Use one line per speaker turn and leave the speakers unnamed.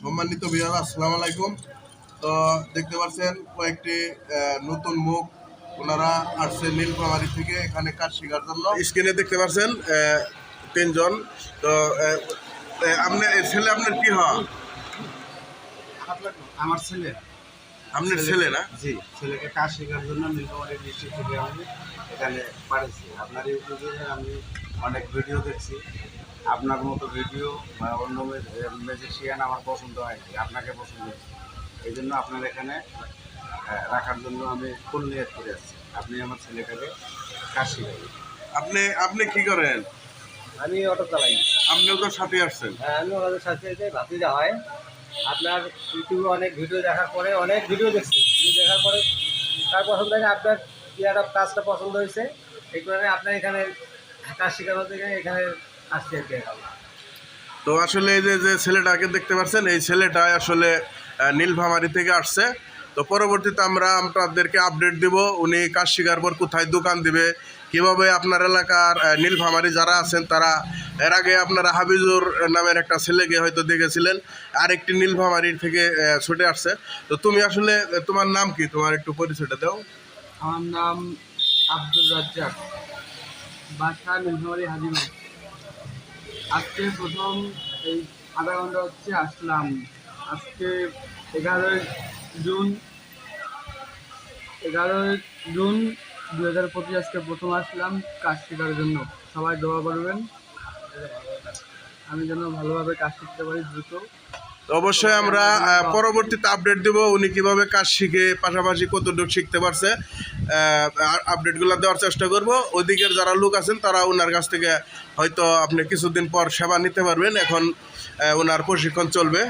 সম্মানিত বিহার আসসালামু আলাইকুম। তো দেখতে পাচ্ছেন কয়েকটি আহ, নতুন মুখ ওনারা আসছে নীলফামারি থেকে এখানে কাজ শেখার জন্য। স্ক্রিনে দেখতে পাচ্ছেন তিনজন। তো আপনার ছেলে আপনার কি হয়?
আমার ছেলে।
আপনার ছেলে না?
জি ছেলেকে কাজ শেখার জন্য নীলফামারী ডিস্ট্রিক্ট থেকে আমি এখানে পাঠিয়েছি। আপনার ইউটিউবে আমি অনেক ভিডিও দেখছি। আপনার মতো ভিডিও বা অন্য ম্যাজিশিয়ান আমার পছন্দ হয়নি আপনাকে পছন্দ হয়েছে। এই জন্য আপনার এখানে রাখার জন্য আমি ফুল নিয়ত করে আসছি। আপনি আমার ছেলেটাকে কাজ শেখাবেন
আপনি আপনি কি করেন?
আমি অটো চালাই।
আপনিও তো সাথে আসছেন?
হ্যাঁ আমি ওনাদের সাথে সাথে ভাতিজা হয় আপনার ইউটিউবে অনেক ভিডিও দেখার পরে অনেক ভিডিও দেখছি। ভিডিও দেখার পরে তার পছন্দ হয়নি আপনার ইয়ার কাজটা পছন্দ হয়েছে। এই কারণে আপনার এখানে কাজ শেখানোর থেকে এখানে
তো আসলে এই যে যে ছেলেটাকে দেখতে পাচ্ছেন এই ছেলেটা আসলে আহ, নীলফামারি থেকে আসছে। তো পরবর্তীতে আমরা আপনাদেরকে আপডেট দিব উনি কাজ শিকার পর কোথায় দোকান দিবে কীভাবে আপনার এলাকার নীলফামারি যারা আছেন তারা এর আগে আপনারা হাবিজুর নামের একটা ছেলেকে হয়তো দেখেছিলেন আরেকটি নীলফামারির থেকে ছুটে আসছে। তো তুমি আসলে তোমার নাম কি? তোমার একটু পরিচয়টা দাও।
আমার নাম আব্দুল রাজ্জাক। বাসা নীলফামারি হাজিমা আজকে প্রথম এই আধা ঘণ্টা হচ্ছে আসলাম। আজকে এগারোই জুন এগারোই জুন দু হাজার পঁচিশ আজকে প্রথম আসলাম কাজ শেখার জন্য। সবাই দোয়া করবেন। আমি যেন ভালোভাবে কাজ শিখতে পারি দ্রুত।
অবশ্যই আমরা পরবর্তীতে আপডেট দেব উনি কীভাবে কাজ শিখে, পাশাপাশি কতটুকু শিখতে পারছে। আপডেটগুলো দেওয়ার চেষ্টা করব। ওদিকের যারা লোক আছেন, তারা ওনার কাছ থেকে হয়তো আপনি কিছুদিন পর সেবা নিতে পারবেন। এখন ওনার প্রশিক্ষণ চলবে।